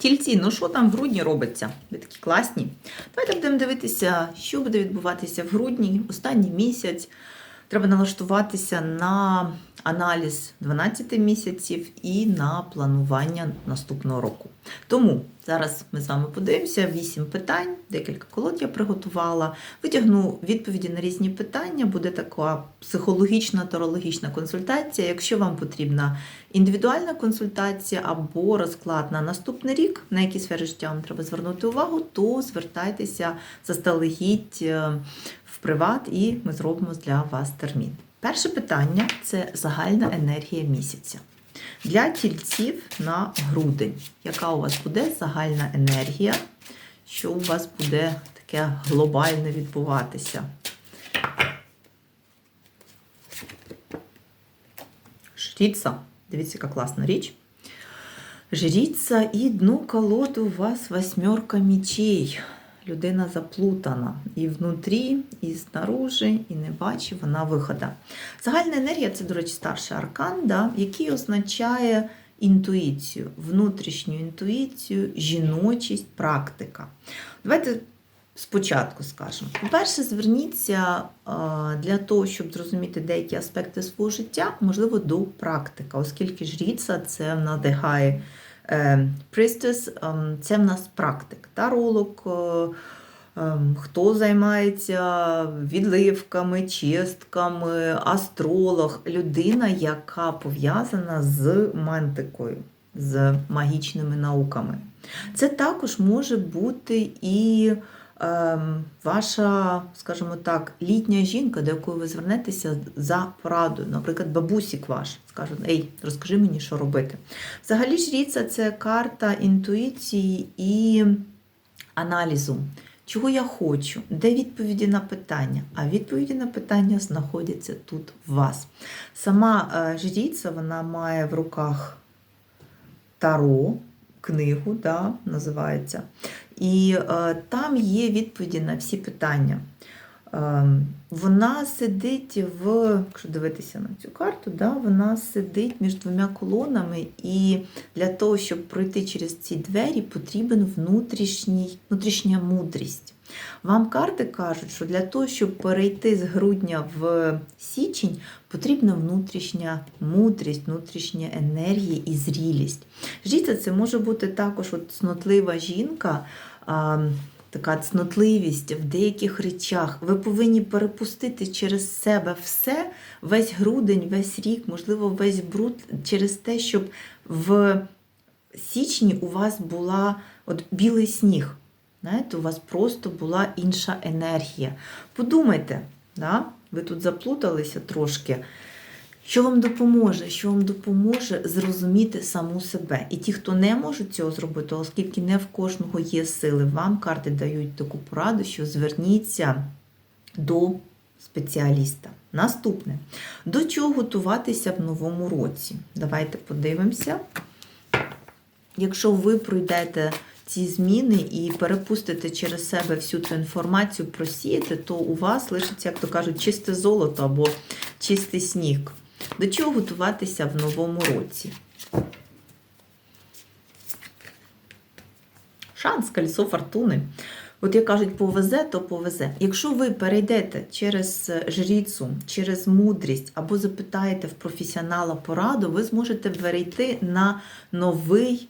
Тільці, ну що там в грудні робиться? Ви такі класні. Давайте будемо дивитися, що буде відбуватися в грудні, останній місяць. Треба налаштуватися на аналіз 12 місяців і на планування наступного року. Тому зараз ми з вами подивимося 8 питань, декілька колод я приготувала. Витягну відповіді на різні питання. Буде така психологічна тарологічна консультація. Якщо вам потрібна індивідуальна консультація або розклад на наступний рік, на які сфери життя вам треба звернути увагу, то звертайтеся заздалегідь е, в приват, і ми зробимо для вас термін. Перше питання це загальна енергія місяця. Для тільців на грудень. Яка у вас буде загальна енергія? Що у вас буде таке глобальне відбуватися? Жріця. Дивіться, яка класна річ. Жріця і дно колоду у вас восьмерка мечей. Людина заплутана і внутрі, і знаружи, і не бачить вона виходу. Загальна енергія це, до речі, старший аркан, да, який означає інтуїцію, внутрішню інтуїцію, жіночість, практика. Давайте спочатку скажемо. По-перше, зверніться для того, щоб зрозуміти деякі аспекти свого життя, можливо, до практика, оскільки жріця це надихає. Пристес це в нас практик, таролог, е, ем, хто займається відливками, чистками, астролог, людина, яка пов'язана з мантикою, з магічними науками. Це також може бути і ем, ваша, скажімо так, літня жінка, до якої ви звернетеся за порадою, наприклад, бабусік ваш скаже, ей, розкажи мені, що робити. Взагалі, жріця це карта інтуїції і аналізу. Чого я хочу, де відповіді на питання? А відповіді на питання знаходяться тут в вас. Сама е, жріця вона має в руках таро, книгу, да, називається. І е, там є відповіді на всі питання. Е, вона сидить в, якщо дивитися на цю карту, да, вона сидить між двома колонами, і для того, щоб пройти через ці двері, потрібен внутрішній, внутрішня мудрість. Вам карти кажуть, що для того, щоб перейти з грудня в січень, потрібна внутрішня мудрість, внутрішня енергія і зрілість. Жіця це може бути також от цнотлива жінка. Така цнотливість в деяких речах. Ви повинні перепустити через себе все, весь грудень, весь рік, можливо, весь бруд через те, щоб в січні у вас була от білий сніг. Знаєте, у вас просто була інша енергія. Подумайте, да? ви тут заплуталися трошки. Що вам допоможе? Що вам допоможе зрозуміти саму себе? І ті, хто не можуть цього зробити, оскільки не в кожного є сили, вам карти дають таку пораду, що зверніться до спеціаліста. Наступне. До чого готуватися в новому році? Давайте подивимося. Якщо ви пройдете ці зміни і перепустите через себе всю цю інформацію, просіяти, то у вас лишиться, як то кажуть, чисте золото або чистий сніг. До чого готуватися в новому році? Шанс, кольцо фортуни. От як кажуть, повезе, то повезе. Якщо ви перейдете через жріцу, через мудрість або запитаєте в професіонала пораду, ви зможете перейти на новий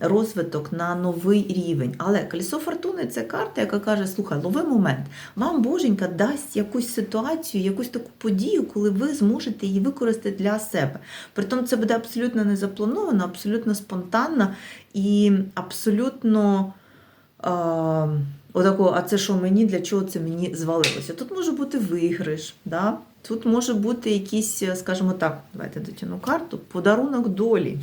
розвиток, на новий рівень. Але колесо фортуни це карта, яка каже: слухай, лови момент. Вам Боженька дасть якусь ситуацію, якусь таку подію, коли ви зможете її використати для себе. Притом це буде абсолютно не заплановано, абсолютно спонтанно і абсолютно. Е Отако, а це що мені, для чого це мені звалилося? Тут може бути виграш, да? тут може бути якийсь, скажімо так, давайте дотяну карту, подарунок долі.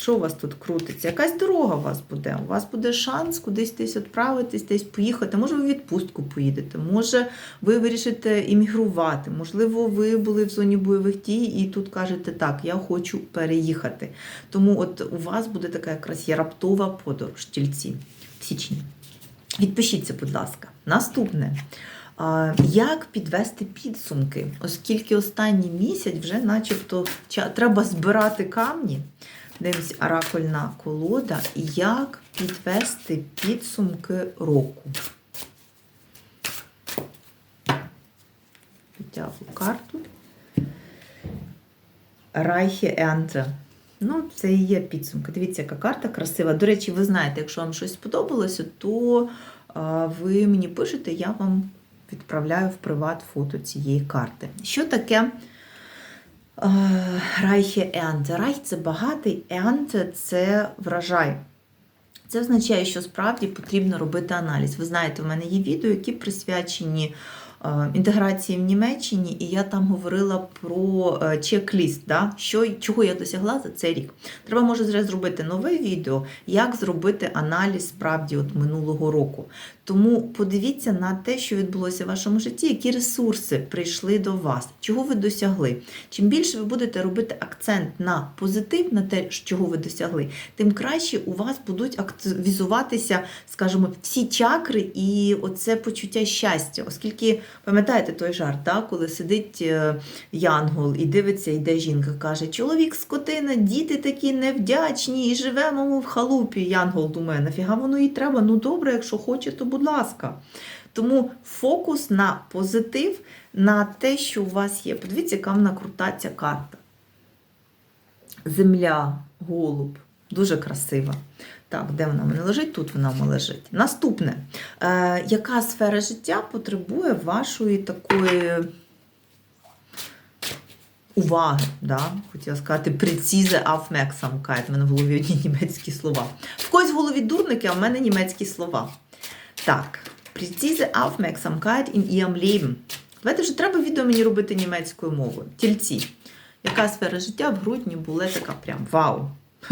Що у вас тут крутиться? Якась дорога у вас буде. У вас буде шанс кудись десь відправитись, десь поїхати. Може, ви в відпустку поїдете, може, ви вирішите іммігрувати, можливо, ви були в зоні бойових дій і тут кажете, так, я хочу переїхати. Тому от у вас буде така якраз є раптова подорож тільці в січні. Відпишіться, будь ласка. Наступне. Як підвести підсумки, оскільки останній місяць вже начебто треба збирати камні. Дивимось, оракульна колода. Як підвести підсумки року? Підтягую карту. Райхе Енте. Ну, це і є підсумки. Дивіться, яка карта красива. До речі, ви знаєте, якщо вам щось сподобалося, то ви мені пишете, я вам відправляю в приват фото цієї карти. Що таке Райхе Енте? Райх це багатий, Енте це врожай. Це означає, що справді потрібно робити аналіз. Ви знаєте, в мене є відео, які присвячені е, інтеграції в Німеччині, і я там говорила про е, чек-ліст, да? що, чого я досягла за цей рік. Треба, може, зробити нове відео, як зробити аналіз справді от минулого року. Тому подивіться на те, що відбулося в вашому житті, які ресурси прийшли до вас, чого ви досягли. Чим більше ви будете робити акцент на позитив, на те, чого ви досягли, тим краще у вас будуть активізуватися, скажімо, всі чакри і оце почуття щастя. Оскільки, пам'ятаєте той жарт, да? коли сидить е, янгол і дивиться, йде жінка, каже: чоловік скотина, діти такі невдячні, і живемо ми в халупі. Янгол думає, нафіга воно їй треба? Ну добре, якщо хоче, то будь ласка. Тому фокус на позитив, на те, що у вас є. Подивіться, яка вона крута ця карта. Земля, голуб. Дуже красива. Так, де вона в мене лежить? Тут вона в лежить. Наступне. Е, яка сфера життя потребує вашої такої уваги? Да? Хотіла сказати прецізе aufmerksamkeit. У мене в голові одні німецькі слова. В когось в голові дурники, а в мене німецькі слова. Так, precize Aufmerksamkeit in ihrem Leben. Давайте вже треба відео мені робити німецькою мовою. Тільці. Яка сфера життя в грудні була така прям вау.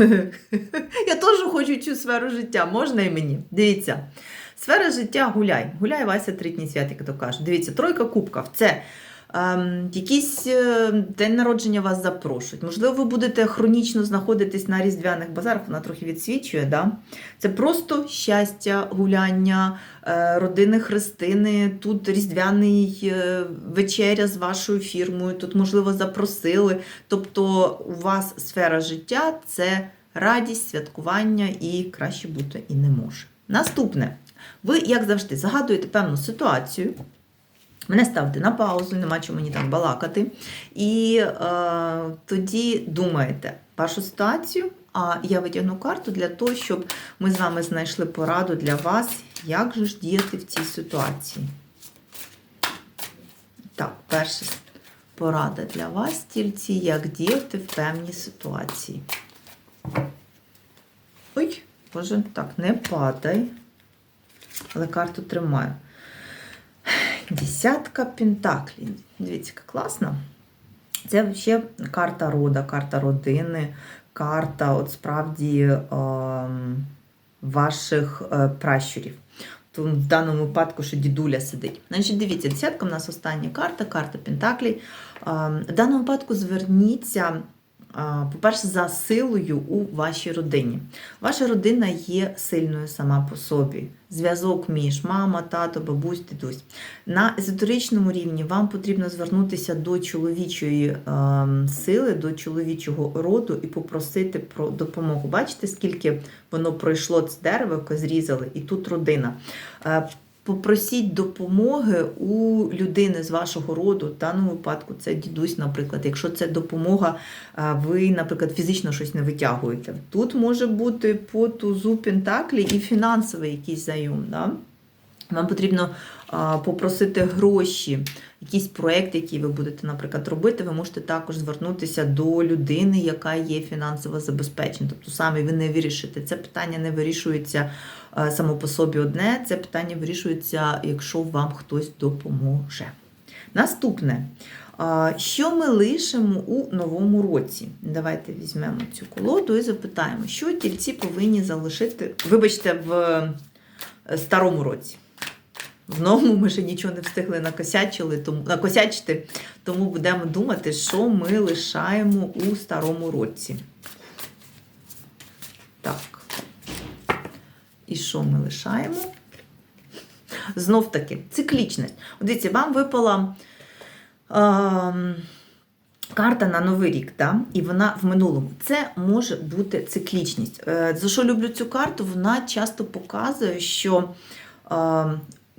Я теж хочу цю сферу життя, можна і мені. Дивіться. Сфера життя гуляй. Гуляй Вася три дні свят, як то кажуть. Дивіться, тройка кубків. Це якийсь е, день народження вас запрошують. Можливо, ви будете хронічно знаходитись на різдвяних базарах, вона трохи відсвічує. Да? Це просто щастя, гуляння, е, родини хрестини, тут різдвяний е, вечеря з вашою фірмою, тут, можливо, запросили. Тобто, у вас сфера життя це радість, святкування і краще бути і не може. Наступне. Ви, як завжди, загадуєте певну ситуацію. Мене ставте на паузу, нема чого мені там балакати. І е, тоді думаєте вашу ситуацію, а я витягну карту для того, щоб ми з вами знайшли пораду для вас, як же ж діяти в цій ситуації. Так, перша порада для вас, тільці, як діяти в певній ситуації. Ой, боже, так, не падай. Але карту тримаю. Десятка пентаклів. Дивіться, яка класна. Це ще карта рода, карта родини, карта от справді е, ваших е, пращурів. То в даному випадку, що дідуля сидить. Значить, дивіться, десятка в нас остання карта, карта Пентаклі. Е, в даному випадку зверніться. По-перше, за силою у вашій родині. Ваша родина є сильною сама по собі. Зв'язок між мама, тато, бабусь, дідусь. На езотеричному рівні вам потрібно звернутися до чоловічої е, сили, до чоловічого роду і попросити про допомогу. Бачите, скільки воно пройшло це дерево, яке зрізали, і тут родина. Попросіть допомоги у людини з вашого роду, в даному випадку це дідусь, наприклад. Якщо це допомога, ви, наприклад, фізично щось не витягуєте. Тут може бути по тузу Пентаклі і фінансовий якийсь зайом. Да? Вам потрібно попросити гроші, якийсь проєкт, який ви будете, наприклад, робити, ви можете також звернутися до людини, яка є фінансово забезпечена. Тобто саме ви не вирішите. Це питання не вирішується само по собі одне, це питання вирішується, якщо вам хтось допоможе. Наступне. Що ми лишимо у новому році? Давайте візьмемо цю колоду і запитаємо, що тільці повинні залишити, вибачте, в е, старому році. В новому ми ще нічого не встигли накосячили, тому, накосячити, тому будемо думати, що ми лишаємо у старому році. Так. І що ми лишаємо? Знов таки, циклічність. Дивіться, вам випала. Е Карта на новий рік, да? і вона в минулому. Це може бути циклічність. Е, За що люблю цю карту? Вона часто показує, що е,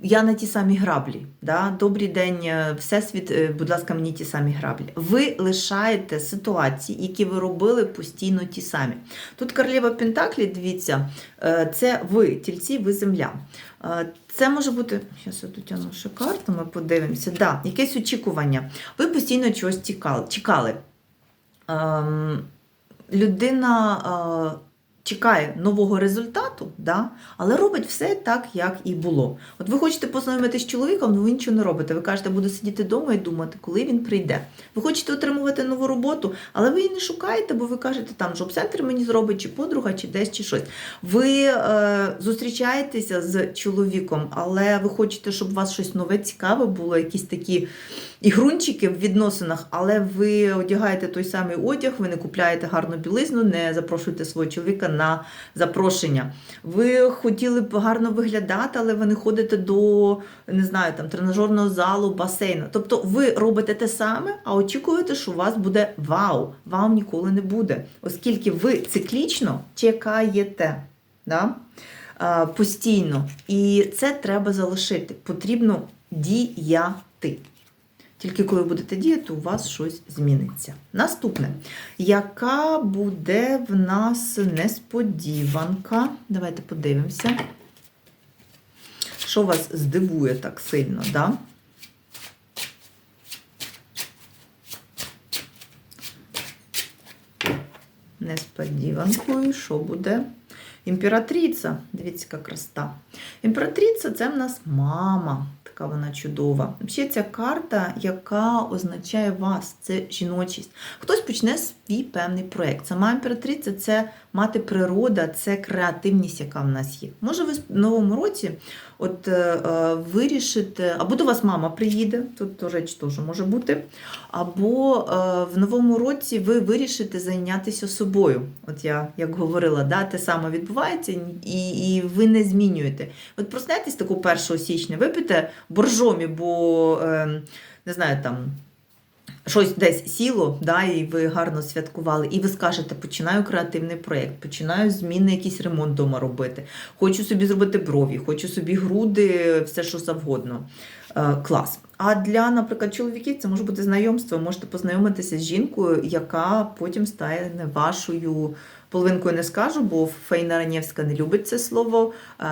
я на ті самі граблі. Да? Добрий день, е, Всесвіт, е, будь ласка, мені ті самі граблі. Ви лишаєте ситуації, які ви робили постійно ті самі. Тут королева Пентаклі, дивіться, е, це ви, тільці, ви земля. Це може бути, зараз я дотягну ще карту, ми подивимося. Да, якесь очікування. Ви постійно чогось чекали. Ем, людина чекає нового результату, да? але робить все так, як і було. От ви хочете познайомитися з чоловіком, але ви нічого не робите. Ви кажете, буду сидіти вдома і думати, коли він прийде. Ви хочете отримувати нову роботу, але ви її не шукаєте, бо ви кажете, там жоb-центр мені зробить, чи подруга, чи десь, чи щось. Ви е, зустрічаєтеся з чоловіком, але ви хочете, щоб у вас щось нове, цікаве було, якісь такі ігрунчики в відносинах, але ви одягаєте той самий одяг, ви не купляєте гарну білизну, не запрошуєте свого чоловіка на запрошення. Ви хотіли б гарно виглядати, але ви не ходите до не знаю, там тренажерного залу, басейну. Тобто ви робите те саме, а очікуєте, що у вас буде вау. Вау ніколи не буде, оскільки ви циклічно чекаєте. Да? Постійно. І це треба залишити. Потрібно діяти. Тільки коли ви будете діяти, у вас щось зміниться. Наступне. Яка буде в нас несподіванка? Давайте подивимося. Що вас здивує так сильно, да? Несподіванкою, що буде? Імператриця. Дивіться, яка красота. Імператриця це в нас мама. Така вона чудова. Взагалі, ця карта, яка означає вас, це жіночість. Хтось почне свій певний проєкт. Сама імператриця це мати природа, це креативність, яка в нас є. Може, ви в новому році от, е, е, вирішите, або до вас мама приїде, тут до речі теж може бути, або е, в новому році ви вирішите зайнятися собою. От я як говорила, да, те саме відбувається, і, і ви не змінюєте. От проснетесь таку 1 січня, вип'єте боржомі, бо е, не знаю там. Щось десь сіло, да, і ви гарно святкували, і ви скажете, починаю креативний проєкт, починаю зміни, якийсь ремонт вдома робити. Хочу собі зробити брові, хочу собі груди, все що завгодно. Е, клас. А для, наприклад, чоловіків це може бути знайомство. Можете познайомитися з жінкою, яка потім стане вашою половинкою, не скажу, бо Фейна Ранєвська не любить це слово, е,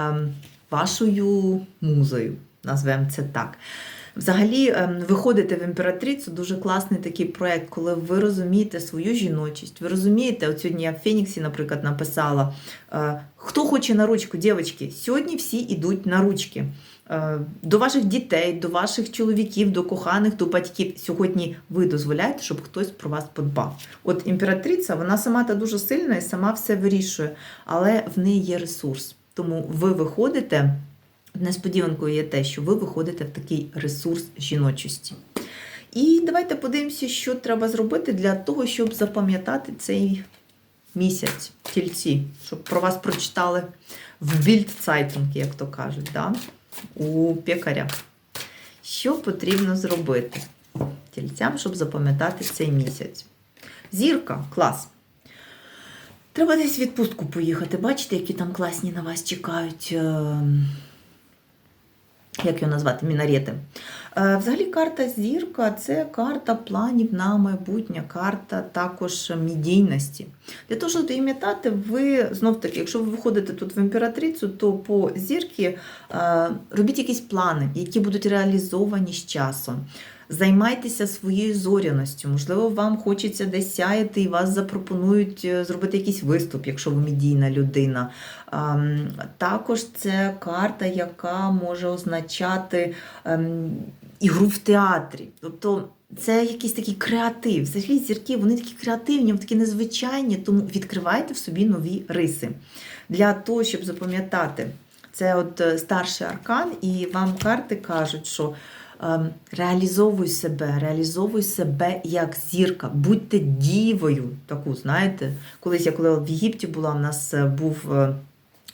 вашою музою. Назвемо це так. Взагалі, ем, виходити в імператрицю дуже класний такий проект, коли ви розумієте свою жіночість. Ви розумієте, от сьогодні я в Феніксі, наприклад, написала: е, хто хоче на ручку, дівчатки, сьогодні всі йдуть на ручки. Е, До ваших дітей, до ваших чоловіків, до коханих, до батьків. Сьогодні ви дозволяєте, щоб хтось про вас подбав. От імператриця, вона сама та дуже сильна і сама все вирішує, але в неї є ресурс. Тому ви виходите. Несподіванкою є те, що ви виходите в такий ресурс жіночості. І давайте подивимося, що треба зробити для того, щоб запам'ятати цей місяць тільці, щоб про вас прочитали в більдцайтунг, як то кажуть, да? у пекаря. Що потрібно зробити тільцям, щоб запам'ятати цей місяць? Зірка, клас. Треба десь в відпустку поїхати. Бачите, які там класні на вас чекають. Як його назвати, мінарети. Е, Взагалі, карта зірка це карта планів на майбутнє, карта також медійності. Для того, щоб пам'ятати, ви знов таки, якщо ви виходите тут в імператрицю, то по зірки е, робіть якісь плани, які будуть реалізовані з часом. Займайтеся своєю зоряністю. Можливо, вам хочеться десь сяяти і вас запропонують е, зробити якийсь виступ, якщо ви медійна людина. Ем, Також це карта, яка може означати ем, ігру в театрі. Тобто це якийсь такий креатив. Взагалі зірки, вони такі креативні, вони такі незвичайні, тому відкривайте в собі нові риси. Для того, щоб запам'ятати, це от е, старший аркан, і вам карти кажуть, що реалізовуй себе, реалізовуй себе як зірка, будьте дівою. Таку, знаєте, колись я коли в Єгипті була, в нас е, був. е,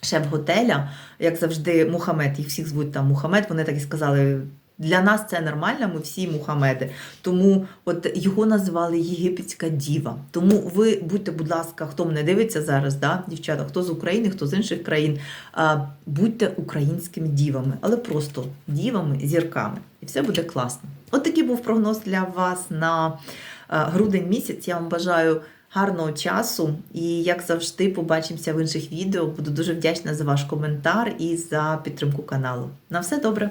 Шеф готеля, як завжди, Мухаммед, їх всіх звуть там Мухаммед, вони так і сказали, Для нас це нормально, ми всі Мухамеди. Тому от його називали єгипетська діва. Тому ви будьте, будь ласка, хто мене дивиться зараз, да, дівчата, хто з України, хто з інших країн, а, будьте українськими дівами, але просто дівами, зірками. І все буде класно. От такий був прогноз для вас на грудень місяць. Я вам бажаю гарного часу. І як завжди, побачимося в інших відео. Буду дуже вдячна за ваш коментар і за підтримку каналу. На все добре!